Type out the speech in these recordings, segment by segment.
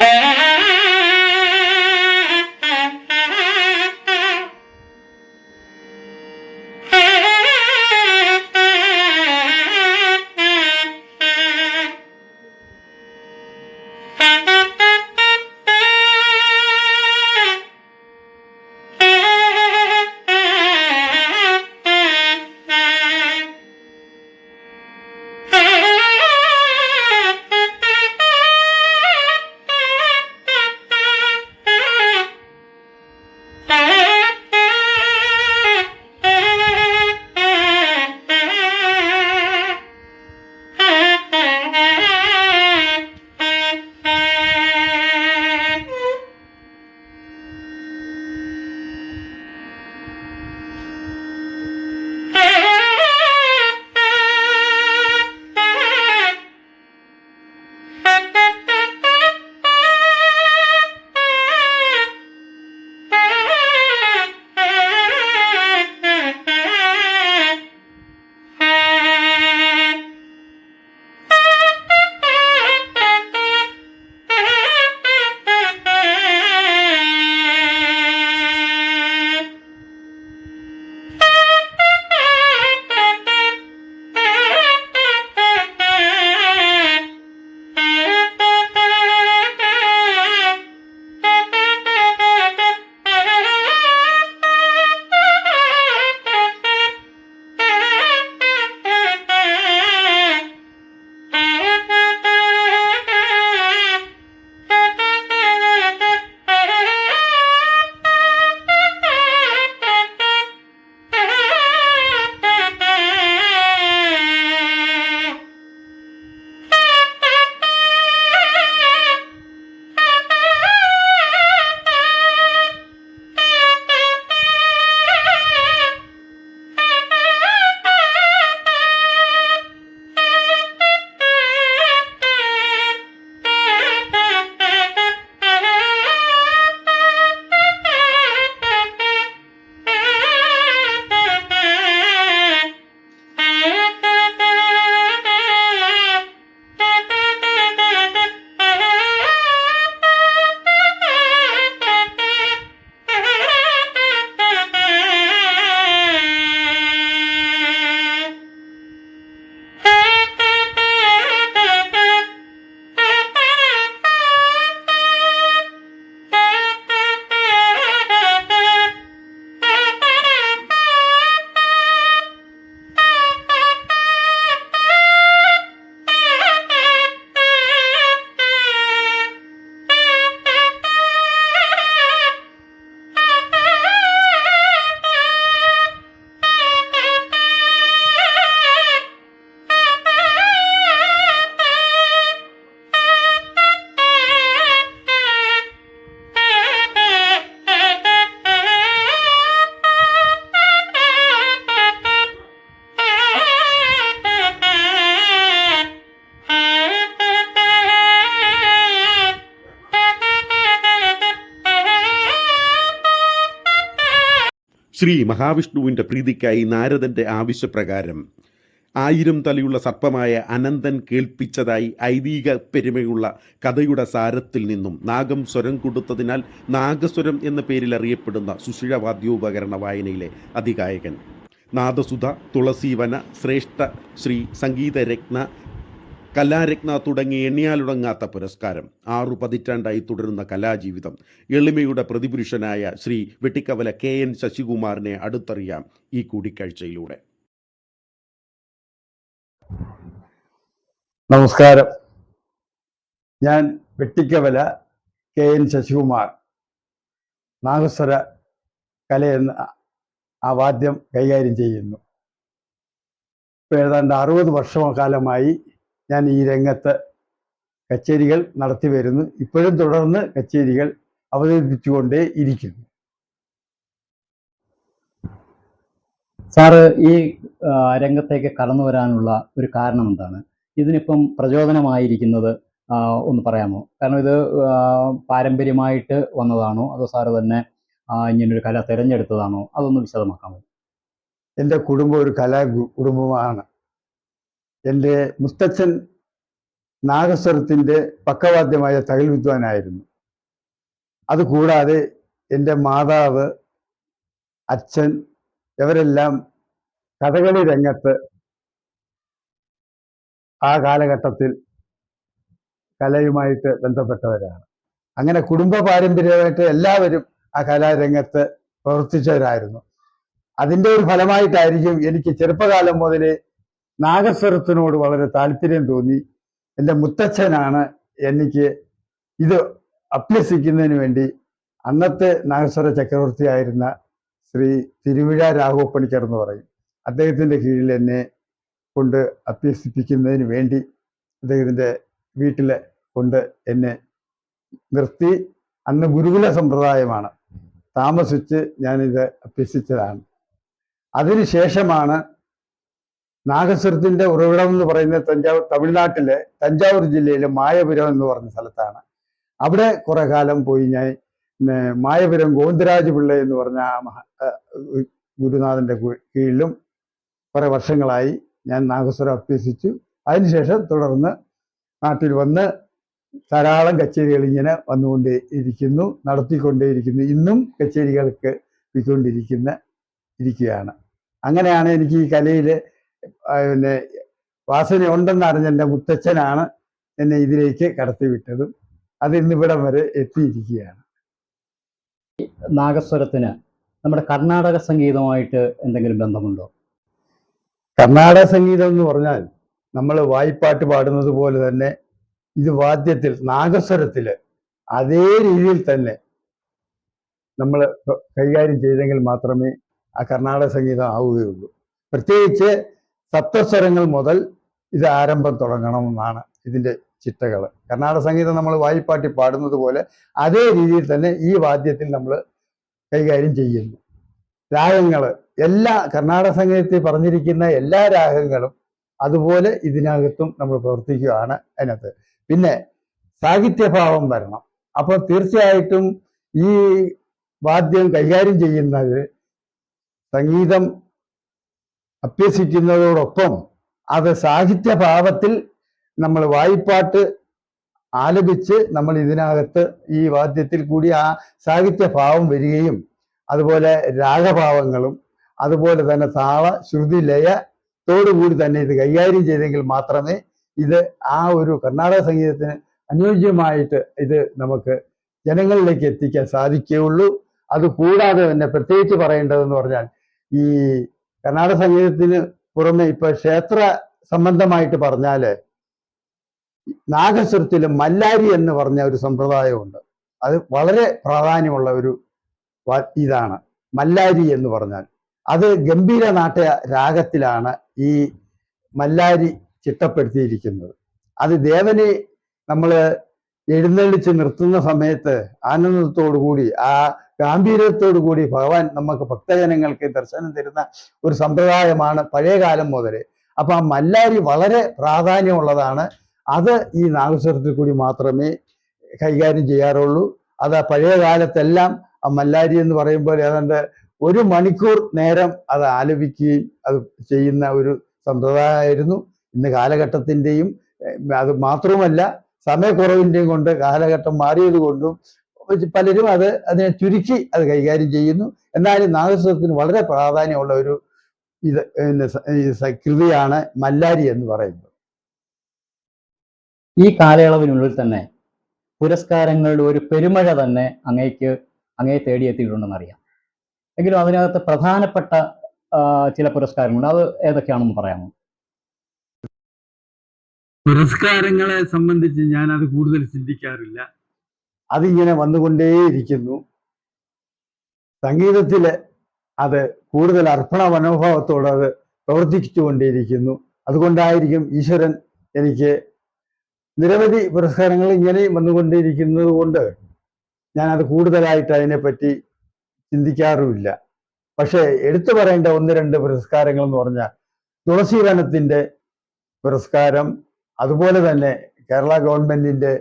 Yeah. Shri മഹാവിഷ്ണുവിന്റെ പ്രീതിക്കായി നാരദന്റെ ആവശ്യപ്രകാരം ആയിരം തലയുള്ള സർപ്പമായ അനന്തൻ കേൾപ്പിച്ചതായി ഐതിഹ്യ പെരുമയുള്ള കഥയുടെ സാരത്തിൽ നിന്നും നാഗം സ്വരം കൊടുത്തതിനാൽ നാഗസ്വരം എന്ന പേരിൽ അറിയപ്പെടുന്ന സുഷിരവാദ്യോപകരണ വായനയിലെ അതികായകൻ നാദസുധ തുളസീവന ശ്രേഷ്ഠ ശ്രീ സംഗീതരത്ന കലാരത്ന തുടങ്ങി എണ്ണിയാലുടങ്ങാത്ത പുരസ്കാരം. ആറു പതിറ്റാണ്ടായി തുടരുന്ന കലാജീവിതം. എളിമയുടെ പ്രതിപുരുഷനായ ശ്രീ വെട്ടിക്കവല കെ എൻ ശശികുമാറിനെ അടുത്തറിയാം ഈ കൂടിക്കാഴ്ചയിലൂടെ. നമസ്കാരം. ഞാൻ വെട്ടിക്കവല കെ എൻ ശശികുമാർ. നാഗസ്വര കലയെന്ന ആ വാദ്യം കൈകാര്യം ചെയ്യുന്നു. ഏതാണ്ട് അറുപത് വർഷക്കാലമായി ഞാൻ ഈ രംഗത്ത് കച്ചേരികൾ നടത്തി വരുന്നു. ഇപ്പോഴും തുടർന്ന് കച്ചേരികൾ അവതരിപ്പിച്ചുകൊണ്ടേ ഇരിക്കുന്നു. സാറ് ഈ രംഗത്തേക്ക് കടന്നു വരാനുള്ള ഒരു കാരണം എന്താണ്? ഇതിനിപ്പം പ്രചോദനമായിരിക്കുന്നത് ഒന്ന് പറയാമോ? കാരണം ഇത് പാരമ്പര്യമായിട്ട് വന്നതാണോ? അതോ സാറ് തന്നെ ഇങ്ങനെ ഇങ്ങനൊരു കല തിരഞ്ഞെടുത്തതാണോ? അതൊന്ന് വിശദമാക്കാമോ? എന്റെ കുടുംബം ഒരു കലാ കുടുംബമാണ്. എന്റെ മുത്തച്ഛൻ നാഗസ്വരത്തിന്റെ പക്കവാദ്യമായ തകൽ വിദ്വാനായിരുന്നു. അതുകൂടാതെ എന്റെ മാതാവ് അച്ഛൻ ഇവരെല്ലാം കഥകളി രംഗത്ത് ആ കാലഘട്ടത്തിൽ കലയുമായിട്ട് ബന്ധപ്പെട്ടവരാണ്. അങ്ങനെ കുടുംബ പാരമ്പര്യമായിട്ട് എല്ലാവരും ആ കലാരംഗത്ത് പ്രവർത്തിച്ചവരായിരുന്നു. അതിന്റെ ഒരു ഫലമായിട്ടായിരിക്കും എനിക്ക് ചെറുപ്പകാലം മുതലേ നാഗസ്വരത്തിനോട് വളരെ താല്പര്യം തോന്നി. എന്റെ മുത്തച്ഛനാണ് എനിക്ക് ഇത് അഭ്യസിക്കുന്നതിന് വേണ്ടി അന്നത്തെ നാഗസ്വര ചക്രവർത്തിയായിരുന്ന ശ്രീ തിരുവിഴ രാഘവപ്പണിക്കർ എന്ന് പറയും. അദ്ദേഹത്തിന്റെ കീഴിൽ എന്നെ കൊണ്ട് അഭ്യസിപ്പിക്കുന്നതിന് വേണ്ടി അദ്ദേഹത്തിന്റെ വീട്ടിൽ കൊണ്ട് എന്നെ നിർത്തി. അന്ന് ഗുരുകുല സമ്പ്രദായമാണ്. താമസിച്ച് ഞാനിത് അഭ്യസിച്ചതാണ്. അതിനുശേഷമാണ് നാഗസ്വരത്തിന്റെ ഉറവിടം എന്ന് പറയുന്നത് തഞ്ചാവൂർ തമിഴ്നാട്ടിലെ തഞ്ചാവൂർ ജില്ലയിലെ മായപുരം എന്ന് പറഞ്ഞ സ്ഥലത്താണ്. അവിടെ കുറെ കാലം പോയി ഞാൻ മായപുരം ഗോവിന്ദരാജ് പിള്ള എന്ന് പറഞ്ഞ ഗുരുനാഥന്റെ കീഴിലും കുറെ വർഷങ്ങളായി ഞാൻ നാഗസ്വരം അഭ്യസിച്ചു. അതിനുശേഷം തുടർന്ന് നാട്ടിൽ വന്ന് ധാരാളം കച്ചേരികൾ ഇങ്ങനെ വന്നുകൊണ്ടേ ഇരിക്കുന്നു നടത്തിക്കൊണ്ടേയിരിക്കുന്നു. ഇന്നും കച്ചേരികൾക്ക് വിക്കൊണ്ടിരിക്കുന്ന ഇരിക്കുകയാണ്. അങ്ങനെയാണ് എനിക്ക് ഈ കലയിൽ പിന്നെ വാസന ഉണ്ടെന്ന് അറിഞ്ഞ എന്റെ മുത്തച്ഛനാണ് എന്നെ ഇതിലേക്ക് കടത്തിവിട്ടതും. അത് ഇന്നിവിടം വരെ എത്തിയിരിക്കുകയാണ്. നാഗസ്വരത്തിന് നമ്മുടെ കർണാടക സംഗീതമായിട്ട് എന്തെങ്കിലും ബന്ധമുണ്ടോ? കർണാടക സംഗീതം എന്ന് പറഞ്ഞാൽ നമ്മൾ വായ്പാട്ട് പാടുന്നത് പോലെ തന്നെ ഇത് വാദ്യത്തിൽ നാഗസ്വരത്തിൽ അതേ രീതിയിൽ തന്നെ നമ്മൾ കൈകാര്യം ചെയ്തെങ്കിൽ മാത്രമേ ആ കർണാടക സംഗീതം ആവുകയുള്ളൂ. പ്രത്യേകിച്ച് സപ്തസ്വരങ്ങൾ മുതൽ ഇത് ആരംഭം തുടങ്ങണമെന്നാണ് ഇതിന്റെ ചിട്ടകൾ. കർണാടക സംഗീതം നമ്മൾ വായ്പാട്ടി പാടുന്നത് പോലെ അതേ രീതിയിൽ തന്നെ ഈ വാദ്യത്തിൽ നമ്മൾ കൈകാര്യം ചെയ്യുന്നു. രാഗങ്ങൾ എല്ലാ കർണാടക സംഗീതത്തിൽ പറഞ്ഞിരിക്കുന്ന എല്ലാ രാഗങ്ങളും അതുപോലെ ഇതിനകത്തും നമ്മൾ പ്രവർത്തിക്കുകയാണ് അതിനകത്ത്. പിന്നെ സാഹിത്യഭാവം വരണം. അപ്പോൾ തീർച്ചയായിട്ടും ഈ വാദ്യം കൈകാര്യം ചെയ്യുന്നത് സംഗീതം അഭ്യസിക്കുന്നതോടൊപ്പം അത് സാഹിത്യഭാവത്തിൽ നമ്മൾ വായ്പാട്ട് ആലപിച്ച് നമ്മൾ ഇതിനകത്ത് ഈ വാദ്യത്തിൽ കൂടി ആ സാഹിത്യഭാവം വരികയും അതുപോലെ രാഗഭാവങ്ങളും അതുപോലെ തന്നെ താള ശ്രുതി ലയത്തോടുകൂടി തന്നെ ഇത് കൈകാര്യം ചെയ്തെങ്കിൽ മാത്രമേ ഇത് ആ ഒരു കർണാടക സംഗീതത്തിന് അനുയോജ്യമായിട്ട് ഇത് നമുക്ക് ജനങ്ങളിലേക്ക് എത്തിക്കാൻ സാധിക്കുകയുള്ളൂ. അത് കൂടാതെ തന്നെ പ്രത്യേകിച്ച് പറയേണ്ടതെന്ന് പറഞ്ഞാൽ ഈ കർണാടക സംഗീതത്തിന് പുറമെ ഇപ്പൊ ക്ഷേത്ര സംബന്ധമായിട്ട് പറഞ്ഞാൽ നാഗസ്വരത്തിൽ മല്ലാരി എന്ന് പറഞ്ഞ ഒരു സമ്പ്രദായമുണ്ട്. അത് വളരെ പ്രാധാന്യമുള്ള ഒരു ഇതാണ്. മല്ലാരി എന്ന് പറഞ്ഞാൽ. അത് ഗംഭീര നാട്യ രാഗത്തിലാണ് ഈ മല്ലാരി ചിട്ടപ്പെടുത്തിയിരിക്കുന്നത്. അത് ദേവനെ നമ്മൾ എഴുന്നള്ളിച്ച് നിർത്തുന്ന സമയത്ത് ആനന്ദത്തോടു കൂടി ആ ഗാംഭീര്യത്തോടു കൂടി ഭഗവാൻ നമുക്ക് ഭക്തജനങ്ങൾക്ക് ദർശനം തരുന്ന ഒരു സമ്പ്രദായമാണ് പഴയകാലം മുതൽ അപ്പൊ ആ മല്ലാരി വളരെ പ്രാധാന്യമുള്ളതാണ്. അത് ഈ നാഗസ്വരത്തിൽ കൂടി മാത്രമേ കൈകാര്യം ചെയ്യാറുള്ളൂ. അത് പഴയ കാലത്തെല്ലാം ആ മല്ലാരി എന്ന് പറയുമ്പോൾ ഏതാണ്ട് ഒരു മണിക്കൂർ നേരം അത് ആലപിക്കുകയും അത് ചെയ്യുന്ന ഒരു സമ്പ്രദായമായിരുന്നു. ഇന്ന് കാലഘട്ടത്തിന്റെയും അത് മാത്രവുമല്ല സമയക്കുറവിന്റെയും കൊണ്ട് കാലഘട്ടം മാറിയത് കൊണ്ടും പലരും അത് അതിനെ ചുരുക്കി അത് കൈകാര്യം ചെയ്യുന്നു. എന്നാലും നാഗസ്വരത്തിന് വളരെ പ്രാധാന്യമുള്ള ഒരു ഇത് കൃതിയാണ് മല്ലാരി എന്ന് പറയുന്നത്. ഈ കാലയളവിനുള്ളിൽ തന്നെ പുരസ്കാരങ്ങളുടെ ഒരു പെരുമഴ തന്നെ അങ്ങേക്ക് അങ്ങയെ തേടിയെത്തിയിട്ടുണ്ടെന്ന് അറിയാം. എങ്കിലും അതിനകത്ത് പ്രധാനപ്പെട്ട ചില പുരസ്കാരങ്ങളുണ്ട്. അത് ഏതൊക്കെയാണെന്ന് പറയാമോ? പുരസ്കാരങ്ങളെ സംബന്ധിച്ച് ഞാൻ അത് കൂടുതൽ ചിന്തിക്കാറില്ല. അതിങ്ങനെ വന്നുകൊണ്ടേയിരിക്കുന്നു. സംഗീതത്തിൽ അത് കൂടുതൽ അർപ്പണ മനോഭാവത്തോടെ അത് പ്രവർത്തിച്ചുകൊണ്ടേയിരിക്കുന്നു. അതുകൊണ്ടായിരിക്കും ഈശ്വരൻ എനിക്ക് നിരവധി പുരസ്കാരങ്ങൾ ഇങ്ങനെയും വന്നുകൊണ്ടേയിരിക്കുന്നത് കൊണ്ട് ഞാൻ അത് കൂടുതലായിട്ട് അതിനെപ്പറ്റി ചിന്തിക്കാറുമില്ല. പക്ഷേ എടുത്തു പറയേണ്ട ഒന്ന് രണ്ട് പുരസ്കാരങ്ങൾ എന്ന് പറഞ്ഞാൽ തുളസീവനത്തിന്റെ പുരസ്കാരം അതുപോലെ തന്നെ കേരള ഗവൺമെന്റിന്റെ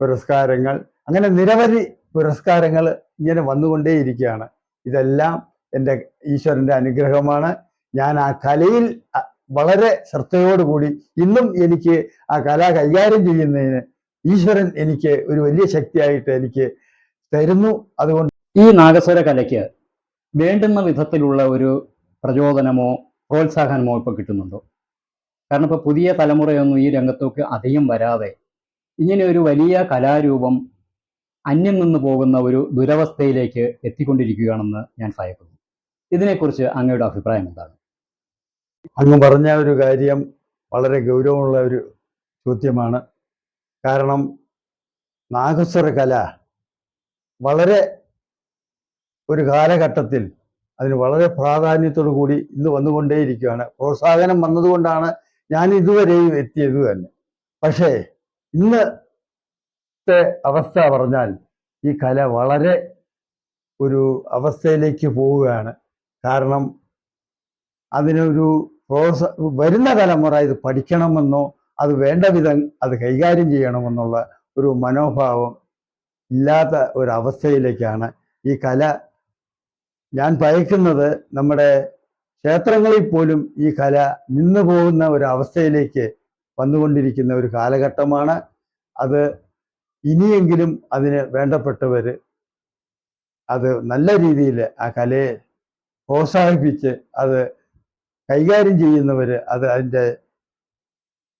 പുരസ്കാരങ്ങൾ അങ്ങനെ നിരവധി പുരസ്കാരങ്ങൾ ഇങ്ങനെ വന്നുകൊണ്ടേയിരിക്കുകയാണ്. ഇതെല്ലാം എന്റെ ഈശ്വരന്റെ അനുഗ്രഹമാണ്. ഞാൻ ആ കലയിൽ വളരെ ശ്രദ്ധയോടുകൂടി ഇന്നും എനിക്ക് ആ കല കൈകാര്യം ചെയ്യുന്നതിന് ഈശ്വരൻ എനിക്ക് ഒരു വലിയ ശക്തിയായിട്ട് എനിക്ക് തരുന്നു. അതുകൊണ്ട് ഈ നാഗസ്വര കലയ്ക്ക് വേണ്ടുന്ന വിധത്തിലുള്ള ഒരു പ്രചോദനമോ പ്രോത്സാഹനമോ ഇപ്പൊ കിട്ടുന്നുണ്ടോ? കാരണം ഇപ്പൊ പുതിയ തലമുറയൊന്നും ഈ രംഗത്തേക്ക് അധികം വരാതെ ഇങ്ങനെ ഒരു വലിയ കലാരൂപം അന്യം നിന്ന് പോകുന്ന ഒരു ദുരവസ്ഥയിലേക്ക് എത്തിക്കൊണ്ടിരിക്കുകയാണെന്ന് ഞാൻ ഭയപ്പെടുന്നു ഇതിനെക്കുറിച്ച് അങ്ങയുടെ അഭിപ്രായം എന്താണ്? അങ്ങ് പറഞ്ഞ ഒരു കാര്യം വളരെ ഗൗരവമുള്ള ഒരു ചോദ്യമാണ്. കാരണം നാഗസ്വര കല വളരെ ഒരു കാലഘട്ടത്തിൽ അതിന് വളരെ പ്രാധാന്യത്തോടു കൂടി ഇന്ന് വന്നുകൊണ്ടേയിരിക്കുകയാണ്. പ്രോത്സാഹനം വന്നതുകൊണ്ടാണ് ഞാൻ ഇതുവരെയും എത്തിയത് തന്നെ. പക്ഷേ ഇന്നത്തെ അവസ്ഥ പറഞ്ഞാൽ ഈ കല വളരെ ഒരു അവസ്ഥയിലേക്ക് പോവുകയാണ്. കാരണം അതിനൊരു പ്രോത്സ വരുന്ന തലമുറ ഇത് പഠിക്കണമെന്നോ അത് വേണ്ട വിധം അത് കൈകാര്യം ചെയ്യണമെന്നുള്ള ഒരു മനോഭാവം ഇല്ലാത്ത ഒരു അവസ്ഥയിലേക്കാണ് ഈ കല. ഞാൻ ഭയക്കുന്നത് നമ്മുടെ ക്ഷേത്രങ്ങളിൽ പോലും ഈ കല നിന്നു പോകുന്ന ഒരു അവസ്ഥയിലേക്ക് വന്നുകൊണ്ടിരിക്കുന്ന ഒരു കാലഘട്ടമാണ്. അത് ഇനിയെങ്കിലും അതിന് വേണ്ടപ്പെട്ടവർ അത് നല്ല രീതിയിൽ ആ കലയെ പ്രോത്സാഹിപ്പിച്ച് അത് കൈകാര്യം ചെയ്യുന്നവർ അത് അതിന്റെ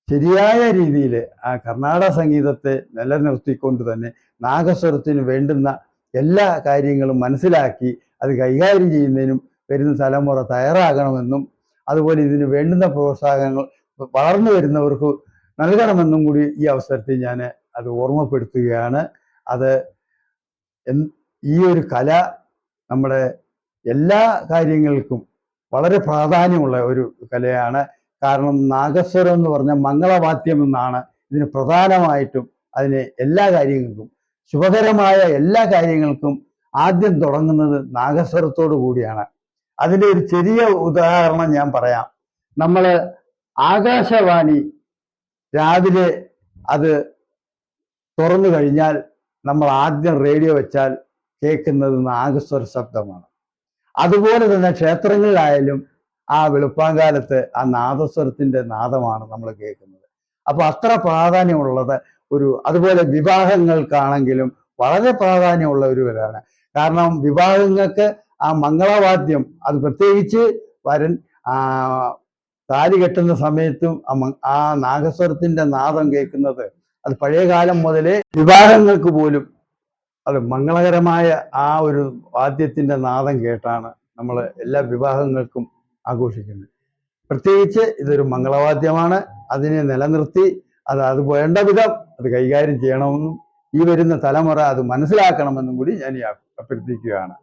ശരിയായ രീതിയിൽ ആ കർണാടക സംഗീതത്തെ നിലനിർത്തിക്കൊണ്ട് തന്നെ നാഗസ്വരത്തിന് വേണ്ടുന്ന എല്ലാ കാര്യങ്ങളും മനസ്സിലാക്കി അത് കൈകാര്യം ചെയ്യുന്നതിനും വരുന്ന തലമുറ തയ്യാറാകണമെന്നും അതുപോലെ ഇതിന് വേണ്ടുന്ന പ്രോത്സാഹനങ്ങൾ വളർന്നു വരുന്നവർക്ക് നൽകണമെന്നും കൂടി ഈ അവസരത്തിൽ ഞാൻ അത് ഓർമ്മപ്പെടുത്തുകയാണ്. അത് ഈ ഒരു കല നമ്മുടെ എല്ലാ കാര്യങ്ങൾക്കും വളരെ പ്രാധാന്യമുള്ള ഒരു കലയാണ്. കാരണം നാഗസ്വരം എന്ന് പറഞ്ഞ മംഗളവാദ്യം എന്നാണ് ഇതിന് പ്രധാനമായിട്ടും അതിന് എല്ലാ കാര്യങ്ങൾക്കും ശുഭകരമായ എല്ലാ കാര്യങ്ങൾക്കും ആദ്യം തുടങ്ങുന്നത് നാഗസ്വരത്തോടു കൂടിയാണ്. അതിന്റെ ഒരു ചെറിയ ഉദാഹരണം ഞാൻ പറയാം. നമ്മൾ ആകാശവാണി രാവിലെ അത് തുറന്നു കഴിഞ്ഞാൽ നമ്മൾ ആദ്യം റേഡിയോ വെച്ചാൽ കേൾക്കുന്നത് നാഗസ്വര ശബ്ദമാണ്. അതുപോലെ തന്നെ ക്ഷേത്രങ്ങളിലായാലും ആ വെളുപ്പാങ്കാലത്ത് ആ നാദസ്വരത്തിന്റെ നാദമാണ് നമ്മൾ കേൾക്കുന്നത്. അപ്പൊ അത്ര പ്രാധാന്യമുള്ളത് ഒരു അതുപോലെ വിവാഹങ്ങൾക്കാണെങ്കിലും വളരെ പ്രാധാന്യമുള്ള ഒരു വരാണ് കാരണം വിവാഹങ്ങൾക്ക് ആ മംഗളവാദ്യം അത് പ്രത്യേകിച്ച് വരൻ താലി കെട്ടുന്ന സമയത്തും ആ നാഗസ്വരത്തിന്റെ നാദം കേൾക്കുന്നത് അത് പഴയ കാലം മുതലേ വിവാഹങ്ങൾക്ക് പോലും അത് മംഗളകരമായ ആ ഒരു വാദ്യത്തിന്റെ നാദം കേട്ടാണ് നമ്മൾ എല്ലാ വിവാഹങ്ങൾക്കും ആഘോഷിക്കുന്നത്. പ്രത്യേകിച്ച് ഇതൊരു മംഗളവാദ്യമാണ്. അതിനെ നിലനിർത്തി അത് അത് വേണ്ട വിധം അത് കൈകാര്യം ചെയ്യണമെന്നും ഈ വരുന്ന തലമുറ അത് മനസ്സിലാക്കണമെന്നും കൂടി ഞാൻ ഈ അഭ്യർത്ഥിക്കുകയാണ്.